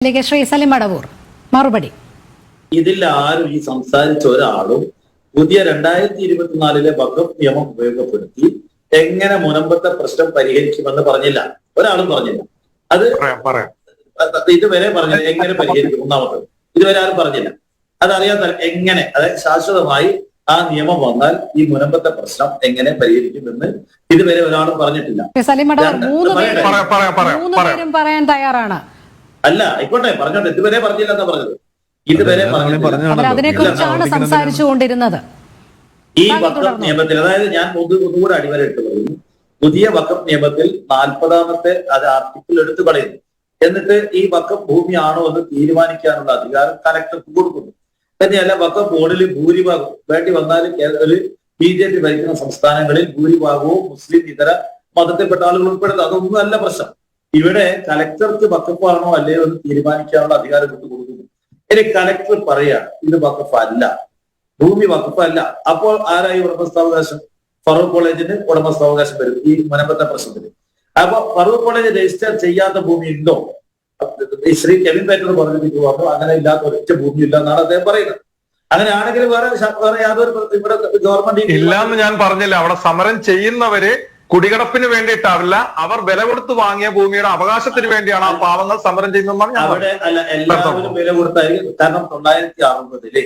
ലേക്ക് ശ്രീ സലിം അടവൂർ മറുപടി. ഇതിൽ ആരും ഈ സംസാരിച്ച ഒരാളും പുതിയ രണ്ടായിരത്തി ഇരുപത്തിനാലിലെ വകുപ്പ് നിയമം ഉപയോഗപ്പെടുത്തി എങ്ങനെ മുനമ്പത്തെ പ്രശ്നം പരിഹരിക്കുമെന്ന് പറഞ്ഞില്ല. ഒരാളും പറഞ്ഞില്ല. അത് ഇതുവരെ പറഞ്ഞില്ല. എങ്ങനെ പരിഹരിക്കും ഒന്നാമത്. ഇതുവരെ ആരും പറഞ്ഞില്ല. അതറിയാത്ത എങ്ങനെ അതായത് ശാശ്വതമായി ആ നിയമം വന്നാൽ ഈ മുനമ്പത്തെ പ്രശ്നം എങ്ങനെ പരിഹരിക്കുമെന്ന് ഇതുവരെ ഒരാളും പറഞ്ഞിട്ടില്ല. പറയാൻ തയ്യാറാണ്. അല്ല ആയിക്കോട്ടെ പറഞ്ഞോട്ടെ ഇതുവരെ പറഞ്ഞില്ല എന്നാ പറഞ്ഞത്. ഇതുവരെ അതിനെക്കുറിച്ചാണ് ഇല്ല, സംസാരിച്ചു കൊണ്ടിരുന്നത് ഈ വക്കഫ് നിയമത്തിൽ അതായത് ഞാൻ ഒന്ന് ഒന്നുകൂടെ അടിവരയിട്ട് പറയുന്നു. പുതിയ വക്കഫ് നിയമത്തിൽ നാൽപ്പതാമത്തെ അത് ആർട്ടിക്കിൾ എടുത്തു പറയുന്നു. എന്നിട്ട് ഈ വക്കഫ് ഭൂമിയാണോ എന്ന് തീരുമാനിക്കാനുള്ള അധികാരം കലക്ടർക്ക് കൊടുക്കുന്നു. തന്നെയല്ല വക്കഫ് ബോർഡിൽ ഭൂരിഭാഗം വേണ്ടി വന്നാൽ ഒരു ബി ജെ പി ഭരിക്കുന്ന സംസ്ഥാനങ്ങളിൽ ഭൂരിഭാഗവും മുസ്ലിം ഇതര മതത്തിൽപ്പെട്ട ആളുകൾ ഉൾപ്പെടുന്നത്. അതൊന്നും അല്ല പ്രശ്നം. ഇവിടെ കലക്ടർക്ക് വക്കഫാണോ അല്ലയോ എന്ന് തീരുമാനിക്കാനുള്ള അധികാരം വിട്ടു കൊടുക്കുന്നു. ഇനി കലക്ടർ പറയാണ് ഇത് വക്കഫ് അല്ല. ഭൂമി വക്കപ്പല്ല അപ്പോൾ ആരായി ഉടമസ്ഥാവകാശം? ഫറൂഖ് കോളേജിന് ഉടമസ്ഥാവകാശം വരും ഈ മുനമ്പത്തെ പ്രശ്നത്തിന് അപ്പൊ ഫറൂഖ് കോളേജ് രജിസ്റ്റർ ചെയ്യാത്ത ഭൂമി ഉണ്ടോ ശ്രീ കെവിൻ പേറ്റർ പറഞ്ഞിരിക്കുന്നു അപ്പൊ അങ്ങനെ ഇല്ലാത്ത ഒരൊറ്റ ഭൂമി ഇല്ല എന്നാണ് അദ്ദേഹം പറയുന്നത്. അങ്ങനെയാണെങ്കിൽ വേറെ വേറെ യാതൊരു ഇവിടെ ഗവൺമെന്റ് ഇല്ലാന്ന് ഞാൻ പറഞ്ഞില്ല. അവിടെ സമരം ചെയ്യുന്നവര് കുടികടപ്പിന് വേണ്ടിയിട്ടാവില്ല. അവർ വില കൊടുത്ത് വാങ്ങിയ ഭൂമിയുടെ അവകാശത്തിന് വേണ്ടിയാണ് ആ പാവങ്ങൾ സമരം ചെയ്യുന്നതെന്നാണ് ഞാൻ അവിടെ അല്ല എല്ലാവരും വില കൊടുത്തായിരിക്കും. കാരണം തൊള്ളായിരത്തി അറുപതിൽ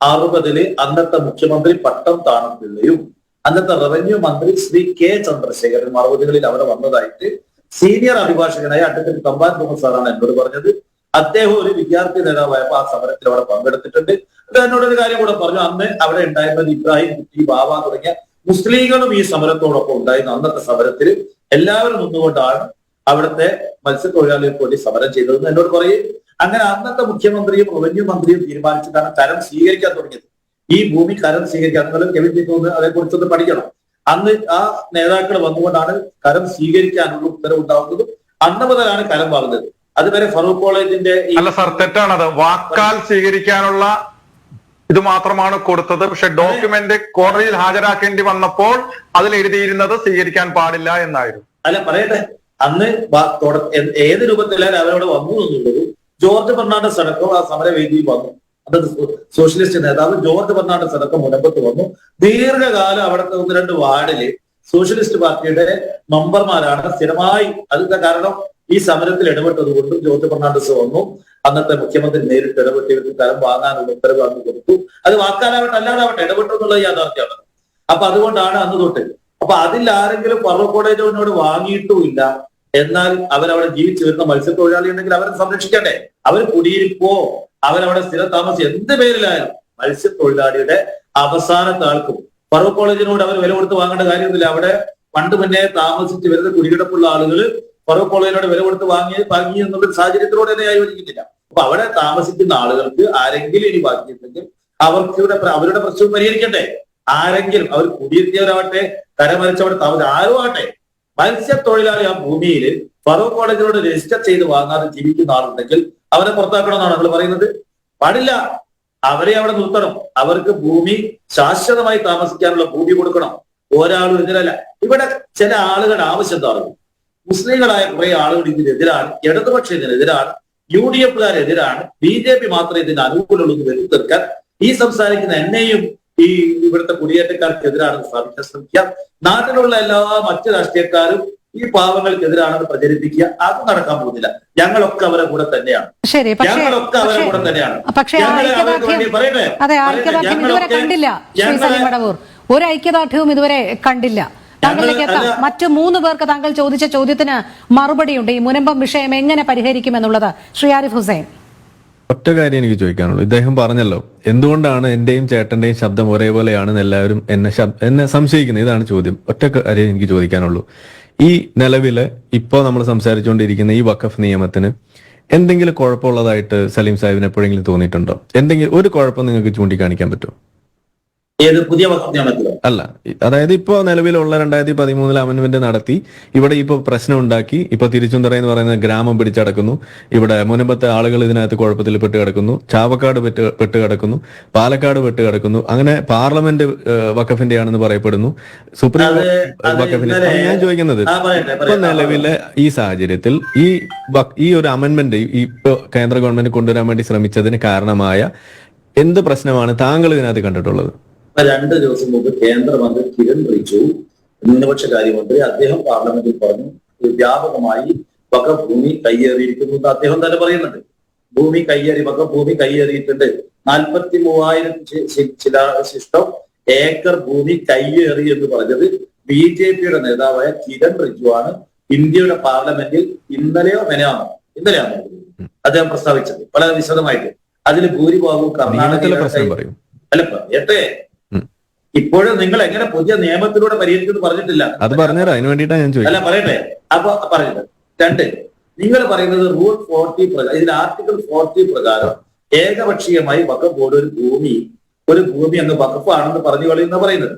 അറുപതിൽ അന്നത്തെ മുഖ്യമന്ത്രി പട്ടം താണപ്പിള്ളയും അന്നത്തെ റവന്യൂ മന്ത്രി ശ്രീ കെ ചന്ദ്രശേഖരൻ അറുപതുകളിൽ അവിടെ വന്നതായിട്ട് സീനിയർ അഭിഭാഷകനായ അഡ്വക്കേറ്റ് തമ്പാൻ തോമസ് സാറാണ് എന്നോട് പറഞ്ഞത്. അദ്ദേഹം ഒരു വിദ്യാർത്ഥി നേതാവായപ്പോ ആ സമരത്തിൽ അവിടെ പങ്കെടുത്തിട്ടുണ്ട്. അദ്ദേഹം എന്നോട് ഒരു കാര്യം കൂടെ പറഞ്ഞു. അന്ന് അവിടെ ഉണ്ടായിരുന്നത് ഇബ്രാഹിം കുട്ടി ബാബ തുടങ്ങിയ മുസ്ലിങ്ങളും ഈ സമരത്തോടൊപ്പം ഉണ്ടായിരുന്നു അന്നത്തെ സമരത്തിൽ എല്ലാവരും നിന്നുകൊണ്ടാണ് അവിടുത്തെ മത്സ്യത്തൊഴിലാളികൾക്ക് വേണ്ടി സമരം ചെയ്തതെന്ന് എന്നോട് പറയും. അങ്ങനെ അന്നത്തെ മുഖ്യമന്ത്രിയും റവന്യൂ മന്ത്രിയും തീരുമാനിച്ചിട്ടാണ് കരം സ്വീകരിക്കാൻ തുടങ്ങിയത്. ഈ ഭൂമി കരം സ്വീകരിക്കാൻ നിങ്ങൾ കെവിൻ തോന്നുന്നു അതേക്കുറിച്ചൊന്ന് പഠിക്കണം. അന്ന് ആ നേതാക്കൾ വന്നുകൊണ്ടാണ് കരം സ്വീകരിക്കാനുള്ള ഉത്തരവ് ഉണ്ടാവുന്നതും അന്ന് മുതലാണ് കരം വാങ്ങുന്നത് അതുവരെ ഫറൂഖ് കോളേജിന്റെ അല്ല സാർ തെറ്റാണത്. വാക്കാൽ സ്വീകരിക്കാനുള്ള ഇത് മാത്രമാണ് കൊടുത്തത്. പക്ഷെ ഡോക്യുമെന്റ് കോടതിയിൽ ഹാജരാക്കേണ്ടി വന്നപ്പോൾ അതിൽ എഴുതിയിരുന്നത് സ്വീകരിക്കാൻ പാടില്ല എന്നായിരുന്നു. അല്ല പറയട്ടെ. അന്ന് ഏത് രൂപത്തിലാണ് അവരോട് വന്നു എന്നുള്ളത് ജോർജ് ഫെർണാണ്ടസ് അടക്കം ആ സമരവേദിയിൽ വന്നു. അത് സോഷ്യലിസ്റ്റ് നേതാവ് ജോർജ് ഫെർണാണ്ടസ് അടക്കം മുടമ്പത്ത് വന്നു. ദീർഘകാലം അവിടുത്തെ ഒന്ന് രണ്ട് വാർഡിൽ സോഷ്യലിസ്റ്റ് പാർട്ടിയുടെ മെമ്പർമാരാണ് സ്ഥിരമായി അതിന്റെ കാരണം ഈ സമരത്തിൽ ഇടപെട്ടത് കൊണ്ടും ജോർജ് ഫെർണാണ്ടസ് വന്നു. അന്നത്തെ മുഖ്യമന്ത്രി നേരിട്ട് ഇടപെട്ട് ഇവർക്ക് കരം വാങ്ങാനുള്ള ഉത്തരവ് അന്ന് കൊടുത്തു. അത് വാക്കാലാവട്ടെ അല്ലാതാവട്ടെ ഇടപെട്ടു എന്നുള്ളത് യാഥാർത്ഥ്യമാണ്. അപ്പൊ അതുകൊണ്ടാണ് അന്ന് തൊട്ട്. അപ്പൊ അതിൽ ആരെങ്കിലും ഫറൂഖ് കോടേജോനോട് വാങ്ങിയിട്ടുമില്ല എന്നാൽ അവരവിടെ ജീവിച്ചു വരുന്ന മത്സ്യത്തൊഴിലാളി ഉണ്ടെങ്കിൽ അവരെ സംരക്ഷിക്കട്ടെ. അവർ കുടിയിരിപ്പോ അവരവിടെ സ്ഥിര താമസം എന്ത് പേരിലായാലും മത്സ്യത്തൊഴിലാളിയുടെ അവസാനത്തെ ആൾക്കും കോളേജിനോട് അവർ വില കൊടുത്ത് വാങ്ങേണ്ട കാര്യമൊന്നുമില്ല. അവിടെ പണ്ട് മുന്നേ താമസിച്ച് വരുന്ന കുടികിടപ്പുള്ള ആളുകൾ ഫറൂഖ് കോളേജിനോട് വില കൊടുത്ത് വാങ്ങി വാങ്ങി എന്നുള്ള ഒരു സാഹചര്യത്തിലൂടെ തന്നെ യോജിക്കുന്നില്ല. അപ്പൊ അവിടെ താമസിക്കുന്ന ആളുകൾക്ക് ആരെങ്കിലും ഇനി ബാക്കിയുണ്ടെങ്കിൽ അവർക്ക് ഇവിടെ അവരുടെ പ്രശ്നം പരിഹരിക്കട്ടെ. ആരെങ്കിലും അവർ കുടിയെത്തിയവരാവട്ടെ കരമരച്ചവരുടെ താമസം ആരും ആവട്ടെ. മത്സ്യത്തൊഴിലാളി ആ ഭൂമിയിൽ ഫറൂഖ് കോളേജിനോട് രജിസ്റ്റർ ചെയ്ത് വാങ്ങാതെ ജീവിക്കുന്ന ആളുണ്ടെങ്കിൽ അവരെ പുറത്താക്കണമെന്നാണ് നമ്മൾ പറയുന്നത്. പാടില്ല. അവരെ അവിടെ നിർത്തണം. അവർക്ക് ഭൂമി ശാശ്വതമായി താമസിക്കാനുള്ള ഭൂമി കൊടുക്കണം. ഒരാളും ഇതിനല്ല. ഇവിടെ ചില ആളുകളുടെ ആവശ്യം എന്താണ് മുസ്ലിങ്ങളായ കുറെ ആളുകൾ ഇതിനെതിരാണ് ഇടതുപക്ഷ ഇതിനെതിരാണ് യു ഡി എഫുകാരെതിരാണ് ബി ജെ പി മാത്രമേ ഇതിന് അനുകൂലമുള്ളൂ എന്ന് വരുത്തി തീർക്കാൻ ഈ സംസാരിക്കുന്ന എന്നെയും ഈ ഇവിടുത്തെ കുടിയേറ്റക്കാർക്കെതിരാണെന്ന് സ്ഥാപിക്കാൻ ശ്രമിക്കാം നാട്ടിലുള്ള എല്ലാ മറ്റു രാഷ്ട്രീയക്കാരും ഈ പാവങ്ങൾക്കെതിരാണെന്ന് പ്രചരിപ്പിക്കുക. അത് നടക്കാൻ പോകുന്നില്ല. ഞങ്ങളൊക്കെ അവരെ കൂടെ തന്നെയാണ്. ശരി ഞങ്ങളൊക്കെ അവരെ കൂടെ തന്നെയാണ്. പറയട്ടെ ഞങ്ങളൊക്കെ- ഒരു ഐക്യദാർഢ്യവും ഇതുവരെ കണ്ടില്ല. താങ്കളിലേക്ക് എത്താം മറ്റു മൂന്ന് പേർക്ക് താങ്കൾ ചോദിച്ച ചോദ്യത്തിന് മറുപടിയുണ്ട്. ഈ മുനമ്പം വിഷയം എങ്ങനെ പരിഹരിക്കുമെന്നുള്ളത് ശ്രീ ആരിഫ് ഹുസൈൻ. ഒറ്റ കാര്യം എനിക്ക് ചോദിക്കാനുള്ളൂ. ഇദ്ദേഹം പറഞ്ഞല്ലോ എന്തുകൊണ്ടാണ് എന്റെയും ചേട്ടന്റെയും ശബ്ദം ഒരേപോലെയാണെന്ന് എല്ലാവരും എന്നെ എന്നെ സംശയിക്കുന്നത്. ഇതാണ് ചോദ്യം. ഒറ്റ കാര്യം എനിക്ക് ചോദിക്കാനുള്ളൂ. ഈ നിലവിൽ ഇപ്പോ നമ്മൾ സംസാരിച്ചുകൊണ്ടിരിക്കുന്ന ഈ വഖഫ് നിയമത്തിന് എന്തെങ്കിലും കുഴപ്പമുള്ളതായിട്ട് സലീം സാഹിബിന് എപ്പോഴെങ്കിലും തോന്നിയിട്ടുണ്ടോ? എന്തെങ്കിലും ഒരു കുഴപ്പം നിങ്ങൾക്ക് ചൂണ്ടിക്കാണിക്കാൻ പറ്റുമോ? ഏത് പുതിയ അല്ല അതായത് ഇപ്പോ നിലവിലുള്ള രണ്ടായിരത്തി പതിമൂന്നിൽ അമൻമെന്റ് നടത്തി ഇവിടെ ഇപ്പൊ പ്രശ്നം ഉണ്ടാക്കി ഇപ്പൊ തിരുച്ചുന്തറ എന്ന് പറയുന്ന ഗ്രാമം പിടിച്ചടക്കുന്നു. ഇവിടെ മുനമ്പത്തെ ആളുകൾ ഇതിനകത്ത് കുഴപ്പത്തിൽ പെട്ട് കിടക്കുന്നു. ചാവക്കാട് പെട്ട് പെട്ട് കിടക്കുന്നു. പാലക്കാട് പെട്ട് കിടക്കുന്നു. അങ്ങനെ പാർലമെന്റ് വക്കഫിന്റെ വഖഫിന്റെയാണെന്ന് പറയപ്പെടുന്നു. സുപ്രീം വക്കഫിന്റെ ഞാൻ ചോദിക്കുന്നത്. ഇപ്പൊ നിലവിലെ ഈ സാഹചര്യത്തിൽ ഈ ഈ ഒരു അമൻമെന്റ് ഇപ്പൊ കേന്ദ്ര ഗവൺമെന്റ് കൊണ്ടുവരാൻ വേണ്ടി ശ്രമിച്ചതിന് കാരണമായ എന്ത് പ്രശ്നമാണ് താങ്കൾ ഇതിനകത്ത് കണ്ടിട്ടുള്ളത്? രണ്ട് ദിവസം മുമ്പ് കേന്ദ്രമന്ത്രി കിരൺ റിജു ന്യൂനപക്ഷ കാര്യമന്ത്രി അദ്ദേഹം പാർലമെന്റിൽ പറഞ്ഞു വ്യാപകമായി വക ഭൂമി കയ്യേറിയിരിക്കുന്നു എന്ന് അദ്ദേഹം തന്നെ പറയുന്നുണ്ട്. ഭൂമി കയ്യേറി വക ഭൂമി കയ്യേറിയിട്ടുണ്ട് നാൽപ്പത്തി മൂവായിരം ചില ശിഷ്ടം ഏക്കർ ഭൂമി കയ്യേറി എന്ന് പറഞ്ഞത് ബി ജെ പിയുടെ നേതാവായ കിരൺ റിജു ആണ്. ഇന്ത്യയുടെ പാർലമെന്റിൽ ഇന്നലെയോ മെനയാണോ ഇന്നലെയാണോ അദ്ദേഹം പ്രസ്താവിച്ചത്. വളരെ വിശദമായിട്ട്. അതിൽ ഭൂരിഭാഗവും കർണാടകയിലെ അല്ല പറയട്ടെ. ഉം. ഇപ്പോഴും നിങ്ങൾ എങ്ങനെ പുതിയ നിയമത്തിലൂടെ പരിഹരിക്കുന്നു പറഞ്ഞിട്ടില്ല. അത് പറഞ്ഞുതരാം. അതിന് വേണ്ടിയിട്ടാണ് ഞാൻ അല്ല ചോദിക്കുന്നത് പറയട്ടെ. അപ്പൊ പറയട്ടെ രണ്ട് നിങ്ങൾ പറയുന്നത് റൂൾ ഫോർട്ടി പ്രകാരം ഇതിൽ ആർട്ടിക്കിൾ ഫോർട്ടി പ്രകാരം ഏകപക്ഷീയമായി വഖഫ് ബോർഡ് ഒരു ഭൂമി ഒരു ഭൂമി അങ്ങ് വകുപ്പാണെന്ന് പറഞ്ഞു കളയുന്ന പറയുന്നത്.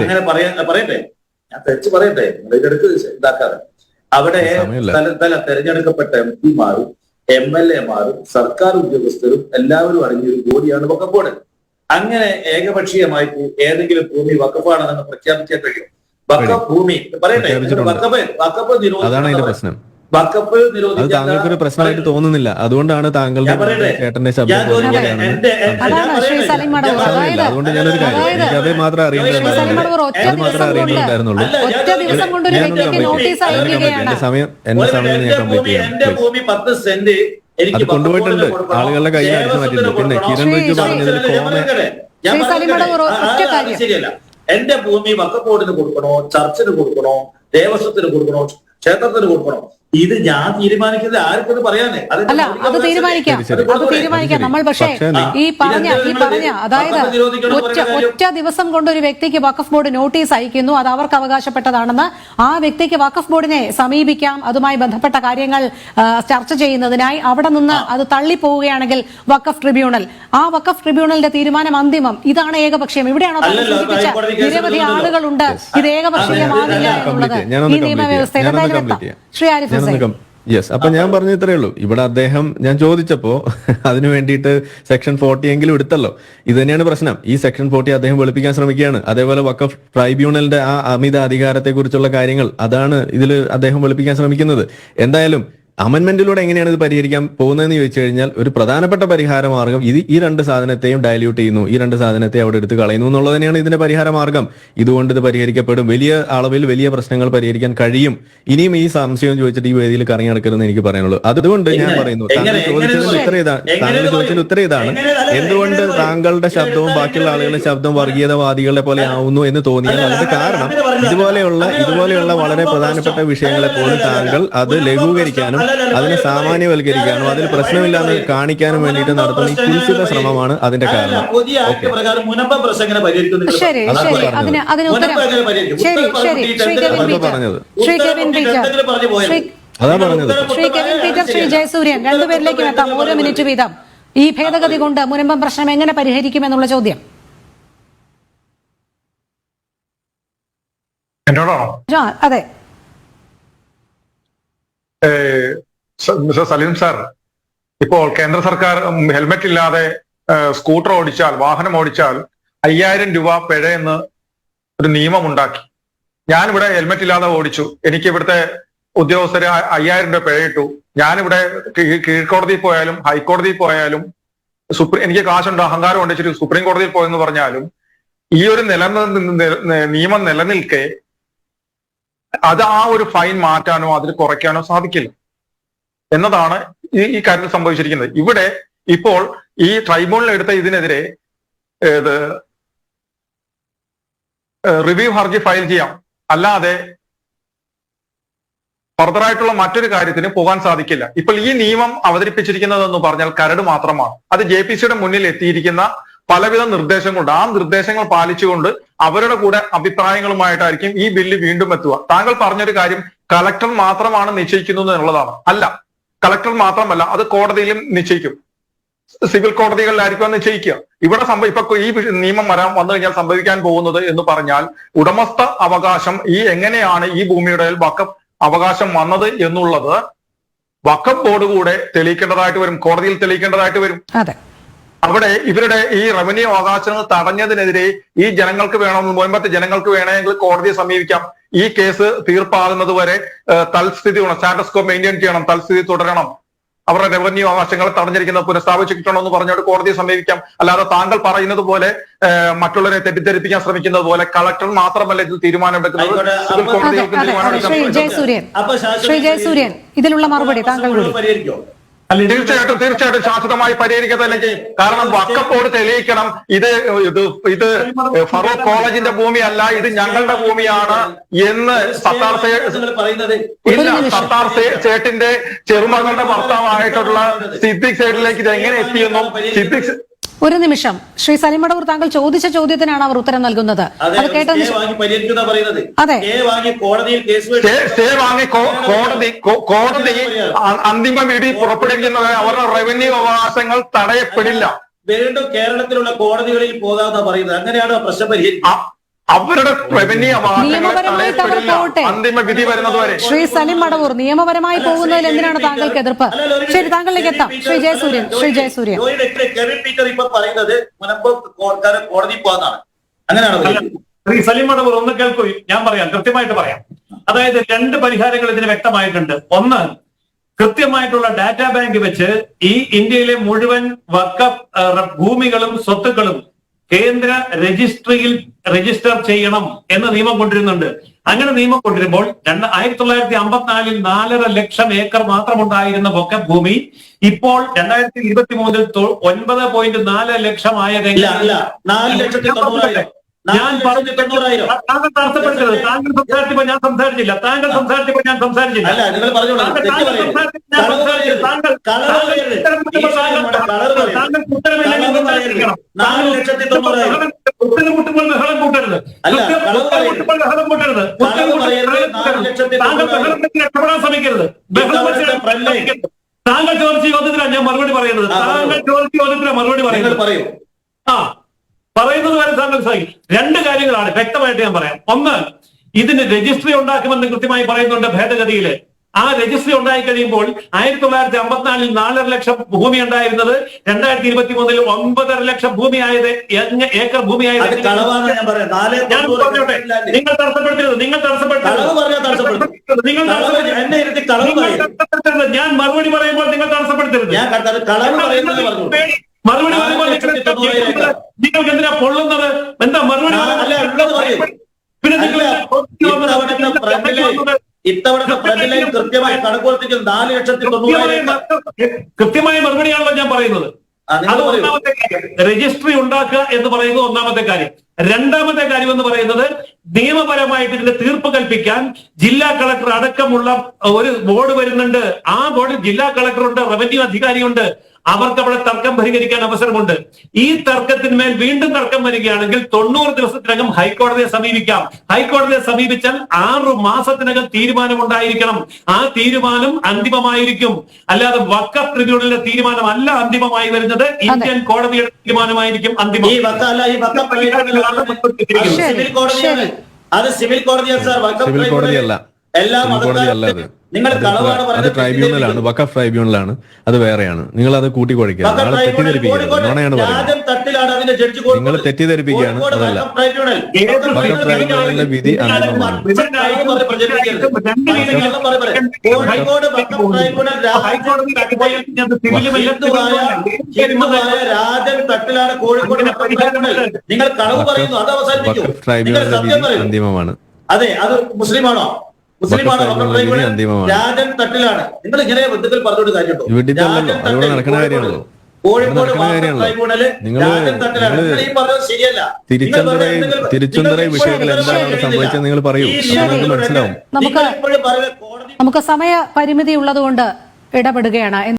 അങ്ങനെ പറയാ പറയട്ടെ. ഞാൻ തെച്ച് പറയട്ടെ. നിങ്ങൾ ഇതെടുത്ത് ഇതാക്കാതെ. അവിടെ തല തല തെരഞ്ഞെടുക്കപ്പെട്ട എം പിമാരും എം എൽ എമാരും സർക്കാർ ഉദ്യോഗസ്ഥരും എല്ലാവരും അടങ്ങിയ ഒരു ബോഡിയാണ് വഖഫ് ബോർഡ്. അങ്ങനെ ഏകപക്ഷീയമായിട്ട് ഏതെങ്കിലും ഭൂമി വക്കപ്പാണെന്ന് പ്രഖ്യാപിക്കാൻ കഴിയും. വഖഫ് ഭൂമി പറയട്ടെ വക്കപ്പ് വഖഫ് വഖഫ് അതിന്റെ നിരോധിക്കാൻ പ്രശ്നം വഖഫ് അത് നിരോധിക്കാൻ താങ്കൾക്ക് ഒരു പ്രശ്നമായിട്ട് തോന്നുന്നില്ല. അതുകൊണ്ടാണ് താങ്കൾ ചേട്ടന്റെ ശബ്ദം. അതുകൊണ്ട് ഞാനൊരു കാര്യം. എനിക്ക് അതേ മാത്രമേ എന്റെ സമയം എന്റെ ഞാൻ കംപ്ലീറ്റ് ചെയ്യാം. അത് കൊണ്ടുപോയിട്ടുണ്ട്. ആളുകളുടെ കയ്യിൽ അടിച്ചു മാറ്റിയിട്ടുണ്ട്. പിന്നെ. കിരൺ റിജു പറഞ്ഞതിൽ കോമ-. ശരിയല്ല. എന്റെ ഭൂമി വഖഫ് കൊടുക്കണോ? ചർച്ചിന് കൊടുക്കണോ? ദേവസ്വത്തിന് കൊടുക്കണോ? ക്ഷേത്രത്തിന് കൊടുക്കണോ? ഇത് ഞാൻ തീരുമാനിക്കുന്നത് ആർക്കത് പറയാനേ? അല്ല അത് തീരുമാനിക്കാം. അത് തീരുമാനിക്കാം. നമ്മൾ പക്ഷേ ഈ പറഞ്ഞ ഈ പറഞ്ഞ അതായത് ഒറ്റ ഒറ്റ ദിവസം കൊണ്ട് ഒരു വ്യക്തിക്ക് വഖഫ് ബോർഡ് നോട്ടീസ് അയക്കുന്നു അത് അവർക്ക് അവകാശപ്പെട്ടതാണെന്ന് ആ വ്യക്തിക്ക് വഖഫ് ബോർഡിനെ സമീപിക്കാം. അതുമായി ബന്ധപ്പെട്ട കാര്യങ്ങൾ ചർച്ച ചെയ്യുന്നതിനായി അവിടെ നിന്ന് അത് തള്ളിപ്പോവുകയാണെങ്കിൽ വഖഫ് ട്രിബ്യൂണൽ. ആ വഖഫ് ട്രിബ്യൂണലിന്റെ തീരുമാനം അന്തിമം. ഇതാണ് ഏകപക്ഷീയം. ഇവിടെയാണോ സൂചിപ്പിച്ച നിരവധി ആളുകളുണ്ട്. ഇത് ഏകപക്ഷീയമാകില്ല എന്നുള്ളത്. ഈ നിയമവ്യവസ്ഥയിൽ. ശ്രീ ആരിഫ് ഞാനൊന്ന് യെസ് അപ്പൊ ഞാൻ പറഞ്ഞ ഇത്രയേ ഉള്ളൂ ഇവിടെ അദ്ദേഹം ഞാൻ ചോദിച്ചപ്പോ അതിനു വേണ്ടിയിട്ട് സെക്ഷൻ ഫോർട്ടി എങ്കിലും എടുത്തല്ലോ. ഇത് തന്നെയാണ് പ്രശ്നം. ഈ സെക്ഷൻ ഫോർട്ടി അദ്ദേഹം വെളുപ്പിക്കാൻ ശ്രമിക്കുകയാണ്. അതേപോലെ വക്കഫ് ട്രൈബ്യൂണലിന്റെ ആ അമിത അധികാരത്തെ കുറിച്ചുള്ള കാര്യങ്ങൾ അതാണ് ഇതിൽ അദ്ദേഹം വെളുപ്പിക്കാൻ ശ്രമിക്കുന്നത്. എന്തായാലും അമെന്മെന്റിലൂടെ എങ്ങനെയാണ് ഇത് പരിഹരിക്കാൻ പോകുന്നതെന്ന് ചോദിച്ചു കഴിഞ്ഞാൽ ഒരു പ്രധാനപ്പെട്ട പരിഹാര മാർഗം ഇത് ഈ രണ്ട് സാധനത്തെയും ഡയല്യൂട്ട് ചെയ്യുന്നു. ഈ രണ്ട് സാധനത്തെ അവിടെ എടുത്ത് കളയുന്നു എന്നുള്ളത് തന്നെയാണ് ഇതിന്റെ പരിഹാര മാർഗം. ഇതുകൊണ്ട് ഇത് പരിഹരിക്കപ്പെടും. വലിയ അളവിൽ വലിയ പ്രശ്നങ്ങൾ പരിഹരിക്കാൻ കഴിയും. ഇനിയും ഈ സംശയം ചോദിച്ചിട്ട് ഈ വേദിയിൽ കറങ്ങി നടക്കരുതെന്ന് എനിക്ക് പറയാനുള്ളൂ. അതുകൊണ്ട് ഞാൻ പറയുന്നു? താങ്കൾ ചോദിച്ചതിന് ഉത്തരം ഇതാണ് താങ്കൾ പറയും? ചോദിച്ചതിന് ഉത്തരം ഇതാണ് എന്തുകൊണ്ട് താങ്കളുടെ ശബ്ദവും ബാക്കിയുള്ള ആളുകളുടെ ശബ്ദവും വർഗീയതവാദികളെ പോലെ ആവുന്നു എന്ന് തോന്നിയാൽ അതിന്റെ കാരണം ഇതുപോലെയുള്ള ഇതുപോലെയുള്ള വളരെ പ്രധാനപ്പെട്ട വിഷയങ്ങളെ പോലും. താങ്കൾ അത് ലഘൂകരിക്കാനും അതിനെ സാമാന്യവൽക്കരിക്കാനും അതിൽ പ്രശ്നമില്ലാന്ന് എന്ന് കാണിക്കാനും വേണ്ടിയിട്ട് നടത്തുന്ന ഈ കുൽസിത ശ്രമമാണ് അതിന്റെ കാരണം. പുതിയ ആക്ട് പ്രകാരം മുനമ്പ പരിഹരിക്കുന്നു പരിഹരിക്കും ശരി ശരി. പറഞ്ഞത്. അതിന് അതിന് ഉത്തരം? ശരി ശരി. ശ്രീ കെവിൻ അതാ പീറ്റർ. പറഞ്ഞത്. Shri Kevin Peter? ശ്രീ അതാ പറഞ്ഞത്. ശ്രീ കെവിൻ പീറ്റർ ശ്രീ ജയസൂര്യൻ രണ്ടുപേരിലേക്കും എത്താം ഓരോ മിനിറ്റ് വീതം. ഈ ഭേദഗതി കൊണ്ട് മുനമ്പം പ്രശ്നം എങ്ങനെ പരിഹരിക്കുമെന്നുള്ള ചോദ്യം. എന്നോടാണോ അതെ. മിസ്റ്റർ സലീം സാർ ഇപ്പോൾ കേന്ദ്ര സർക്കാർ ഹെൽമെറ്റ് ഇല്ലാതെ സ്കൂട്ടർ ഓടിച്ചാൽ വാഹനം ഓടിച്ചാൽ അയ്യായിരം രൂപ പിഴയെന്ന് ഒരു നിയമം ഉണ്ടാക്കി ഞാൻ ഇവിടെ ഹെൽമെറ്റ് ഇല്ലാതെ ഓടിച്ചു. എനിക്ക് ഇവിടുത്തെ ഉദ്യോഗസ്ഥര് അയ്യായിരം രൂപ പിഴയിട്ടു. ഞാനിവിടെ കീഴ്ക്കോടതിയിൽ പോയാലും ഹൈക്കോടതിയിൽ പോയാലും സുപ്രീം എനിക്ക് കാശുണ്ട് അഹങ്കാരം ഉണ്ട് സുപ്രീം കോടതിയിൽ പോയെന്ന് പറഞ്ഞാലും ഈ ഒരു നിലനിന്ന് നിയമം നിലനിൽക്കെ അത് ആ ഒരു ഫൈൻ മാറ്റാനോ അതിൽ കുറയ്ക്കാനോ സാധിക്കില്ല. എന്നതാണ് ഈ ഈ കാര്യത്തിൽ സംഭവിച്ചിരിക്കുന്നത്. ഇവിടെ ഇപ്പോൾ ഈ ട്രൈബ്യൂണൽ എടുത്ത ഇതിനെതിരെ ഏത് റിവ്യൂ ഹർജി ഫയൽ ചെയ്യാം. അല്ലാതെ ഫർദറായിട്ടുള്ള മറ്റൊരു കാര്യത്തിന് പോകാൻ സാധിക്കില്ല. ഇപ്പോൾ ഈ നിയമം അവതരിപ്പിച്ചിരിക്കുന്നതെന്ന് പറഞ്ഞാൽ കരട് മാത്രമാണ്. അത് ജെ പി സിയുടെ മുന്നിൽ എത്തിയിരിക്കുന്ന പലവിധ നിർദ്ദേശങ്ങളുണ്ട് ആ നിർദ്ദേശങ്ങൾ പാലിച്ചുകൊണ്ട് അവരുടെ കൂടെ അഭിപ്രായങ്ങളുമായിട്ടായിരിക്കും ഈ ബില്ല് വീണ്ടും എത്തുക. താങ്കൾ പറഞ്ഞൊരു കാര്യം കളക്ടർ മാത്രമാണ് നിശ്ചയിക്കുന്നത് എന്നുള്ളതാണ്. അല്ല കളക്ടർ മാത്രമല്ല അത് കോടതിയിലും നിശ്ചയിക്കും. സിവിൽ കോടതികളിലായിരിക്കും നിശ്ചയിക്കുക. ഇവിടെ സംഭവ ഇപ്പൊ ഈ നിയമം വരാൻ വന്നു കഴിഞ്ഞാൽ സംഭവിക്കാൻ പോകുന്നത് എന്ന് പറഞ്ഞാൽ ഉടമസ്ഥ അവകാശം ഈ എങ്ങനെയാണ് ഈ ഭൂമിയുടെ വക്കം അവകാശം വന്നത് എന്നുള്ളത് വക്കം ബോർഡ് കൂടെ തെളിയിക്കേണ്ടതായിട്ട് വരും കോടതിയിൽ തെളിയിക്കേണ്ടതായിട്ട് വരും. അവിടെ ഇവരുടെ ഈ റവന്യൂ അവകാശങ്ങൾ തടഞ്ഞതിനെതിരെ ഈ ജനങ്ങൾക്ക് വേണമെന്ന് മുൻപത്തെ ജനങ്ങൾക്ക് വേണമെങ്കിൽ കോടതിയെ സമീപിക്കാം. ഈ കേസ് തീർപ്പാകുന്നത് വരെ തൽസ്ഥിതി സ്റ്റാറ്റസ് കോ മെയിന്റെയിൻ ചെയ്യണം തൽസ്ഥിതി തുടരണം. അവരുടെ റവന്യൂ അവകാശങ്ങൾ തടഞ്ഞിരിക്കുന്നത് പുനഃസ്ഥാപിച്ചിട്ടുണ്ടോ എന്ന് പറഞ്ഞുകൊണ്ട് കോടതിയെ സമീപിക്കാം. അല്ലാതെ താങ്കൾ പറയുന്നത് പോലെ മറ്റുള്ളവരെ തെറ്റിദ്ധരിപ്പിക്കാൻ ശ്രമിക്കുന്നത് പോലെ കളക്ടർ മാത്രമല്ല ഇതിൽ തീരുമാനമെടുക്കുന്നത് ഇതിലുള്ള മറുപടി താങ്കൾ തീർച്ചയായിട്ടും തീർച്ചയായിട്ടും ശാശ്വതമായി പരിഹരിക്കുക അല്ലെങ്കിൽ കാരണം വക്കപ്പോട് തെളിയിക്കണം. ഇത് ഇത് ഇത് ഫറൂഖ് കോളേജിന്റെ ഭൂമിയല്ല ഇത് ഞങ്ങളുടെ ഭൂമിയാണ് എന്ന് സത്താർ ഇല്ല സത്താർ ചേട്ടിന്റെ ചെറുമകളുടെ ഭർത്താവായിട്ടുള്ള സിദ്ദിഖ് സൈഡിലേക്ക് ഇത് എങ്ങനെ എത്തിയെന്നും സിദ്ദിഖ് ഒരു നിമിഷം. ശ്രീ സലിമടവൂർ താങ്കൾ ചോദിച്ച ചോദ്യത്തിനാണ് അവർ ഉത്തരം നൽകുന്നത്. അതെ പറയുന്നത്. അതെ. കോടതി അന്തിമ വിധി പുറപ്പെടുവിക്കുന്നത് അവരുടെ റവന്യൂ അവകാശങ്ങൾ തടയപ്പെടില്ല. വീണ്ടും കേരളത്തിലുള്ള കോടതികളിൽ പോകാതെ പറയുന്നത്. അങ്ങനെയാണ് പ്രശ്നം പരിഹരിക്കുക അവരുടെ പോകട്ടെ. അന്തിമ വിധി വരുന്നത് വരെ. ശ്രീ സലിം മടവൂർ നിയമപരമായി പോകുന്നതിൽ എന്തിനാണ് താങ്കൾക്ക് എതിർപ്പ്? ശരി താങ്കളിലേക്ക് എത്താം. ശ്രീ ജയസൂര്യൻ ശ്രീ ജയസൂര്യൻ. കെവിൻ പീറ്റർ ഇപ്പൊ പറയുന്നത് മുനമ്പ് കോടതി പോകാന്നാണ് അങ്ങനെയാണോ? ശ്രീ സലീം മടവൂർ ഒന്ന് കേൾക്കൂ. ഞാൻ പറയാം കൃത്യമായിട്ട് പറയാം. അതായത് രണ്ട് പരിഹാരങ്ങൾ ഇതിന് വ്യക്തമായിട്ടുണ്ട്. ഒന്ന് കൃത്യമായിട്ടുള്ള ഡാറ്റാ ബാങ്ക് വെച്ച് ഈ ഇന്ത്യയിലെ മുഴുവൻ വക്കഫ് ആ, ഭൂമികളും സ്വത്തുക്കളും കേന്ദ്ര രജിസ്ട്രിയിൽ രജിസ്റ്റർ ചെയ്യണം എന്ന നിയമം കൊണ്ടിരുന്നുണ്ട് അങ്ങനെ നിയമം കൊണ്ടിരുമ്പോൾ രണ്ട് ആയിരത്തി തൊള്ളായിരത്തി അമ്പത്തിനാലിൽ നാലര ലക്ഷം ഏക്കർ മാത്രമുണ്ടായിരുന്ന പൊക്ക ഭൂമി ഇപ്പോൾ രണ്ടായിരത്തി ഇരുപത്തി മൂന്നിൽ ഒൻപത് പോയിന്റ് നാല് ലക്ഷമായ ഞാൻ പറഞ്ഞു തൊണ്ണൂറായിരം താങ്കൾ തടസ്സപ്പെടുത്തരുത്. താങ്കൾ സംസാരിച്ചപ്പോ ഞാൻ സംസാരിച്ചില്ല. താങ്കൾ സംസാരിച്ചപ്പോ ഞാൻ സംസാരിച്ചില്ല. അല്ല നിങ്ങൾ ബഹളം കൂട്ടരുത്. ബഹളം താങ്കൾ. രക്ഷപ്പെടാൻ ശ്രമിക്കരുത്. ബഹളം. താങ്കൾ ചോദിച്ച ചോദ്യത്തിലാണ് ഞാൻ മറുപടി പറയുന്നത്. താങ്കൾ. ചോദിച്ച ചോദ്യത്തിലാണ് മറുപടി പറയുന്നത്. പറയൂ. ആ പറയുന്നത് വരെ താങ്കൾ സാധിക്കും രണ്ട് കാര്യങ്ങളാണ് വ്യക്തമായിട്ട് ഞാൻ പറയാം. ഒന്ന് ഇതിന് രജിസ്ട്രി ഉണ്ടാക്കുമെന്ന് കൃത്യമായി പറയുന്നുണ്ട് ഭേദഗതിയിൽ ആ രജിസ്ട്രി ഉണ്ടായി കഴിയുമ്പോൾ ആയിരത്തി തൊള്ളായിരത്തി അമ്പത്തിനാലിൽ നാലര ലക്ഷം ഭൂമി ഉണ്ടായിരുന്നത് രണ്ടായിരത്തി ഇരുപത്തി മൂന്നിൽ ഒമ്പതര ലക്ഷം ഭൂമിയായത് ആയത് ഏക്കർ ഭൂമിയായത് ആയത് ഞാൻ പറഞ്ഞോട്ടെ. നിങ്ങൾ തടസ്സപ്പെടുത്തരുത്. നിങ്ങൾ തടസ്സപ്പെടുത്തരുത്. നിങ്ങൾ തടസ്സപ്പെടുത്തരുത്. ഞാൻ മറുപടി പറയുമ്പോൾ നിങ്ങൾ തടസ്സപ്പെടുത്തരുത്. മറുപടി പറയുമ്പോൾ. നിങ്ങൾക്ക് എന്തിനാ പൊള്ളുന്നത്? എന്താ മറുപടി. പിന്നെ ഇത്തവണത്തെ ഫ്രണ്ടിലെ കൃത്യമായി കണക്കുകൂർത്തിക്കും നാല് ലക്ഷത്തി തൊണ്ണൂറായിരം കൃത്യമായ മറുപടിയാണല്ലോ ഞാൻ പറയുന്നത്. അത് ഒന്നാമത്തെ കാര്യം രജിസ്ട്രി ഉണ്ടാക്കുക എന്ന് പറയുന്നത് ഒന്നാമത്തെ കാര്യം. രണ്ടാമത്തെ കാര്യം എന്ന് പറയുന്നത് നിയമപരമായിട്ട് ഇതിന്റെ തീർപ്പ് കൽപ്പിക്കാൻ ജില്ലാ കളക്ടർ അടക്കമുള്ള ഒരു ബോർഡ് വരുന്നുണ്ട്. ആ ബോർഡിൽ ജില്ലാ കളക്ടറുണ്ട് റവന്യൂ അധികാരിയുണ്ട്. അവർക്ക് അവിടെ തർക്കം പരിഹരിക്കാൻ അവസരമുണ്ട്. ഈ തർക്കത്തിന്മേൽ വീണ്ടും തർക്കം വരികയാണെങ്കിൽ തൊണ്ണൂറ് ദിവസത്തിനകം ഹൈക്കോടതിയെ സമീപിക്കാം. ഹൈക്കോടതിയെ സമീപിച്ചാൽ ആറു മാസത്തിനകം തീരുമാനം ഉണ്ടായിരിക്കണം ആ തീരുമാനം അന്തിമമായിരിക്കും. അല്ലാതെ വക്കഫ് ട്രിബ്യൂണലിന്റെ തീരുമാനമല്ല അന്തിമമായി വരുന്നത്. ഇന്ത്യൻ കോടതിയുടെ തീരുമാനമായിരിക്കും അന്തിമം. അത് സിവിൽ കോടതിയാണ്. അത് സിവിൽ കോടതിയാണ് സാർ. വക്കം സിവിൽ കോടതിയല്ല. എല്ലാ അത്. നിങ്ങൾ അത് കളവാണ് ട്രൈബ്യൂണലാണ് വഖഫ് ട്രൈബ്യൂണലാണ് അത് വേറെയാണ്. നിങ്ങൾ അത് കൂട്ടിക്കൊഴിക്കുകയാണ് ആളെ ജഡ്ജി നിങ്ങൾ തെറ്റിദ്ധരിപ്പിക്കുകയാണ്, അതല്ല. വഖഫ് ട്രൈബ്യൂണലിന്റെ വിധി അന്തിമമാണ്. വക്കഫ് ട്രൈബ്യൂണലിന്റെ വിധി അന്തിമമാണ്. അതെ അത് മുസ്ലിമാണോ? മുസ്ലിമാണോ. രാജൻ തട്ടിലാണ്. നിങ്ങൾ ഇങ്ങനെ ബന്ധുക്കൾ കാര്യമുണ്ടോ? ഇവിടുത്തല്ലല്ലോ. രാജൻ കോഴിക്കോട്. ട്രൈബ്യൂണൽ തട്ടിലാണ്. നിങ്ങൾ ഈ പറഞ്ഞത് ശരിയല്ല. നിങ്ങൾ എന്താണ് സംഭവിച്ചത് പറയൂ. മനസ്സിലാവും. നമുക്ക് സമയ പരിമിതി ഉള്ളതുകൊണ്ട് ഇടപെടുകയാണ്.